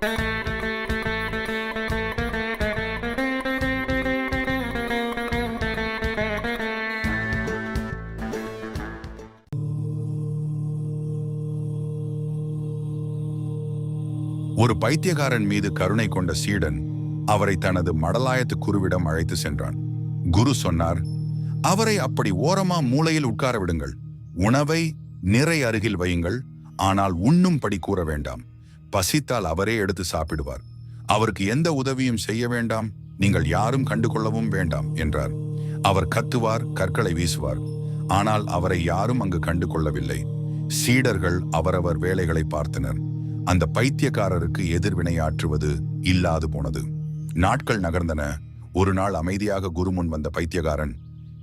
ஒரு பைத்தியக்காரன் மீது கருணை கொண்ட சீடன் அவரை தனது மடலாயத்து குருவிடம் அழைத்து சென்றான். குரு சொன்னார் அவரை அப்படி ஓரமா மூலையில் உட்கார விடுங்கள். உணவை நிறை அருகில் வையுங்கள். ஆனால் உண்ணும்படி கூற வேண்டாம். பசித்தால் அவரே எடுத்து சாப்பிடுவார். அவருக்கு எந்த உதவியும் செய்ய வேண்டாம். நீங்கள் யாரும் கண்டுகொள்ளவும் வேண்டாம் என்றார். அவர் கத்துவார் கற்களை வீசுவார். ஆனால் அவரை யாரும் அங்கு கண்டு கொள்ளவில்லை சீடர்கள் அவரவர் வேலைகளை பார்த்தனர். அந்த பைத்தியக்காரருக்கு எதிர்வினையாற்றுவது இல்லாது போனது. நாட்கள் நகர்ந்தன. ஒரு நாள் அமைதியாக குரு முன் வந்த பைத்தியக்காரன்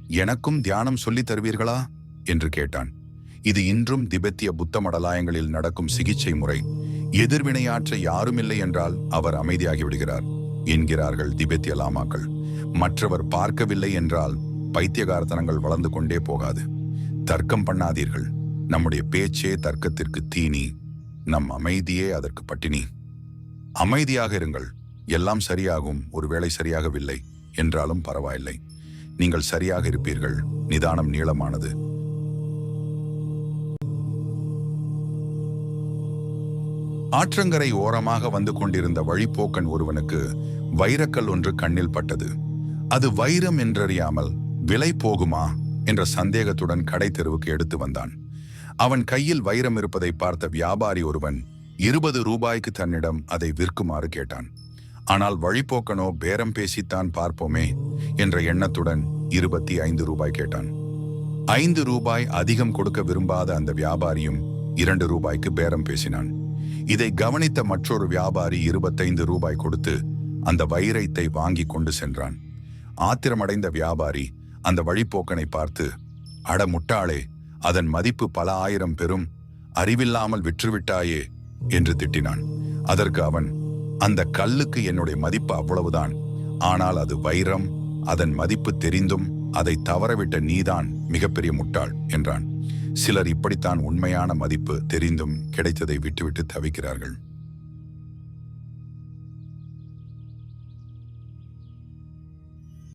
எனக்கும் தியானம் சொல்லித் தருவீர்களா? என்று கேட்டான். இது இன்றும் திபெத்திய புத்த மடலாயங்களில் நடக்கும் சிகிச்சை முறை. எதிர்வினையாற்ற யாரும் இல்லை என்றால் அவர் அமைதியாகி விடுகிறார் என்கிறார்கள் திபெத்திய லாமாக்கள். மற்றவர் பார்க்கவில்லை என்றால் பைத்தியகாரத்தனங்கள் வளர்ந்து கொண்டே போகாது. தர்க்கம் பண்ணாதீர்கள். நம்முடைய பேச்சே தர்க்கத்திற்கு தீனி. நம் அமைதியே அதற்கு பட்டினி. அமைதியாக இருங்கள். எல்லாம் சரியாகும். ஒருவேளை சரியாகவில்லை என்றாலும் பரவாயில்லை. நீங்கள் சரியாக இருப்பீர்கள். நிதானம் நீளமானது. ஆற்றங்கரை ஓரமாக வந்து கொண்டிருந்த வழிப்போக்கன் ஒருவனுக்கு வைரக்கல் ஒன்று கண்ணில் பட்டது. அது வைரம் என்றறியாமல் விலை போகுமா என்ற சந்தேகத்துடன் கடை தெருவுக்கு எடுத்து வந்தான். அவன் கையில் வைரம் இருப்பதை பார்த்த வியாபாரி ஒருவன் இருபது ரூபாய்க்கு தன்னிடம் அதை விற்குமாறு கேட்டான். ஆனால் வழிப்போக்கனோ பேரம் பேசித்தான் பார்ப்போமே என்ற எண்ணத்துடன் இருபத்தி ஐந்து ரூபாய் கேட்டான். ஐந்து ரூபாய் அதிகம் கொடுக்க விரும்பாத அந்த வியாபாரியும் இரண்டு ரூபாய்க்கு பேரம் பேசினான். இதை கவனித்த மற்றொரு வியாபாரி இருபத்தைந்து ரூபாய் கொடுத்து அந்த வைரத்தை வாங்கி கொண்டு சென்றான். ஆத்திரமடைந்த வியாபாரி அந்த வழிப்போக்கனை பார்த்து அட முட்டாளே அதன் மதிப்பு பல ஆயிரம் பெறும் அறிவில்லாமல் விற்றுவிட்டாயே என்று திட்டினான். அதற்கு அவன் அந்த கல்லுக்கு என்னுடைய மதிப்பு அவ்வளவுதான் ஆனால் அது வைரம் அதன் மதிப்பு தெரிந்தும் அதை தவறவிட்ட நீதான் மிகப்பெரிய முட்டாள் என்றான். சிலர் இப்படித்தான் உண்மையான மதிப்பு தெரிந்தும் கிடைத்ததை விட்டுவிட்டு தவிக்கிறார்கள்.